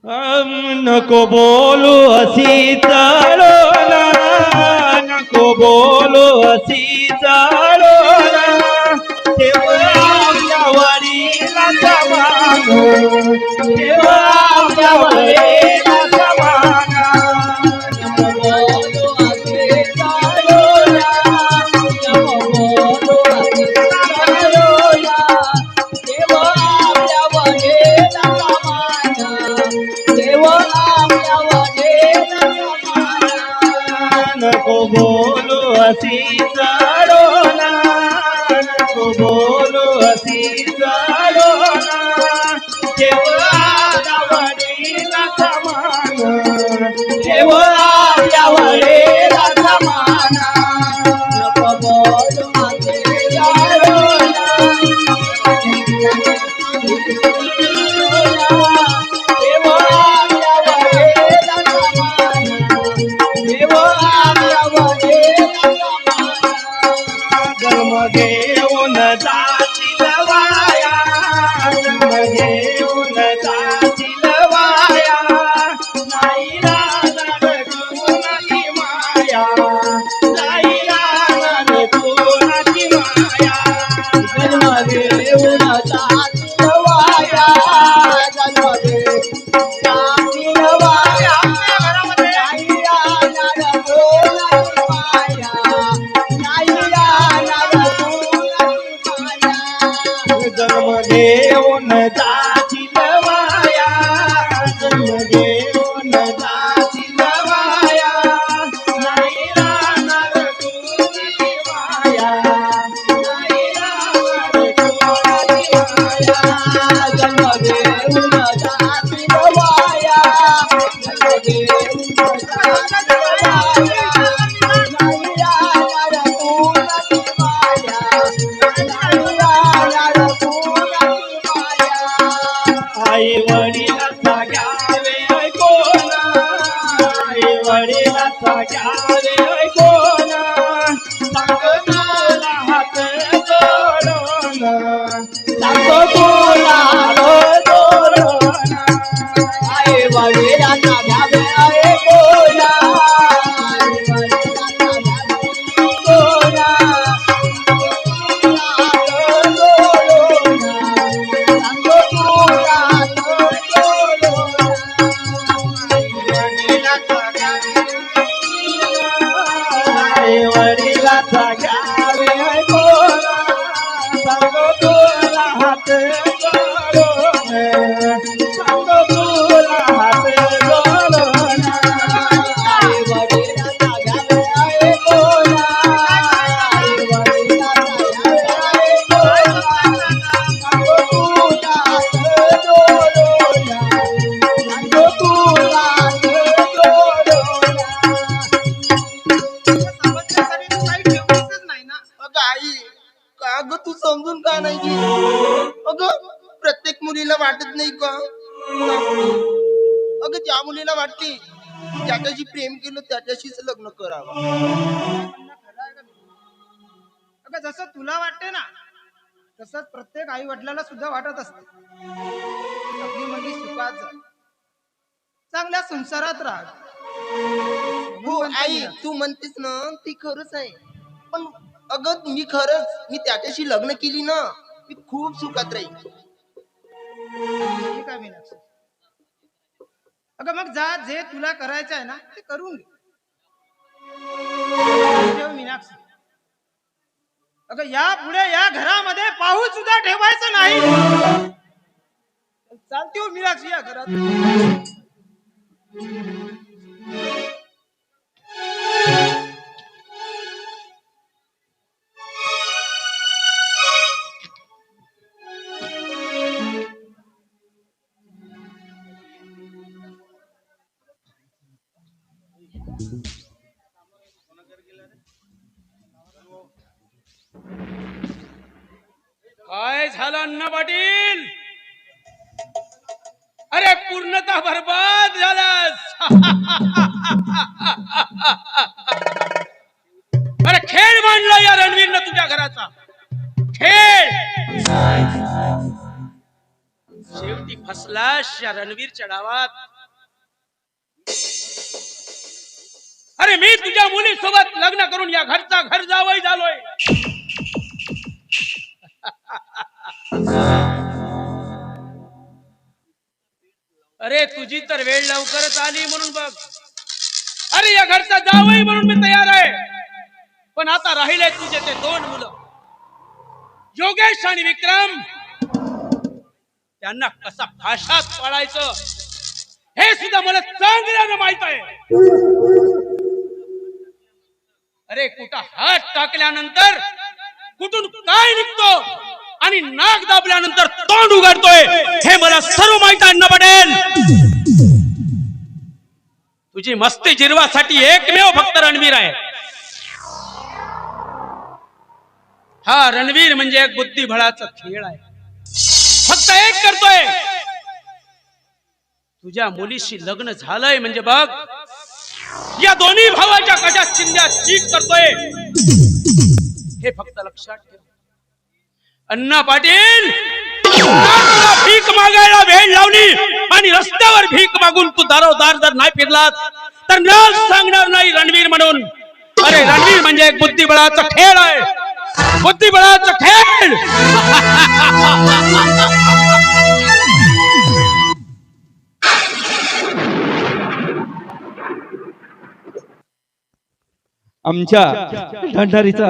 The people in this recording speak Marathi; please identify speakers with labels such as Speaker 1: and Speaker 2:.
Speaker 1: अम, नको बोलू अशी चाळोला नको बोलू अशी चाळोला तेव्हा आपल्या જન્મ દેવ નતા વડીલા સજાવે કોઈ नाही
Speaker 2: का? अगं ज्या मुलीला वाटते ज्याच्याशी प्रेम केलं त्याच्याशीच लग्न करावं?
Speaker 3: अगं जसं तुला वाटते ना तसंच प्रत्येक आई वडिलाला सुद्धा वाटत असते. आपली मुलगी सुखात जा. चांगल्या संसारात राहा.
Speaker 2: हो आई तू म्हणतेस ना ती खरंच आहे. पण अगं मी खरंच मी त्याच्याशी लग्न केली ना मी खूप सुखात राहील
Speaker 3: आहे? मीनाक्षी अगं मग जा जे तुला करायचं आहे ना ते करून घे. मीनाक्षी अगं या पुढे या घरामध्ये पाऊस सुद्धा ठेवायचं नाही. चालते हो मीनाक्षी या घरात.
Speaker 4: काय झालं अण्णा पाटील अरे पूर्णतः बर्बाद झालास. अरे खेळ मांडला या रणवीरनं तुझ्या घराचा. खेळ. शेवटी फसलास या रणवीरच्या डावात. अरे मी तुझ्या मुलीसोबत लग्न करून या घरचा घर जावई झालोय. अरे तुझी तर वेळ लवकरच आली म्हणून बघ. अरे या घरचा जावई म्हणून मी तयार आहे. पण आता राहिले तुझे ते दोन मुलं. योगेश आणि विक्रम. त्यांना कसा भाषात पाळायचं हे सुद्धा मला चांगल्यानं माहीत आहे. अरे कुठं हात टाकल्यानंतर कुठून काय निघतो? आणि नाक दाबल्यानंतर तोंड उघडतोय हे मला सर्व माहीत आहे पडेल. तुझी मस्ती जिरवासाठी एकमेव फक्त रणवीर आहे. हा रणवीर म्हणजे एक बुद्धिबळाचा खेळ आहे. फक्त एक करतोय. तुझ्या मुलीशी लग्न झालंय म्हणजे बघ या दोन्ही भावाच्या कशा चिंध्या चीक करतोय? हे फक्त लक्षात ठेव. अण्णा पाटील भीक मागायला वेळ लावली आणि रस्त्यावर भीक मागून तू दारोदार जर नाही फिरलात तर नाच सांगणार नाही रणवीर म्हणून. अरे रणवीर म्हणजे एक बुद्धिबळाचा खेळ आहे. बुद्धिबळाचा खेळ!
Speaker 1: आमच्या ढंढारीचा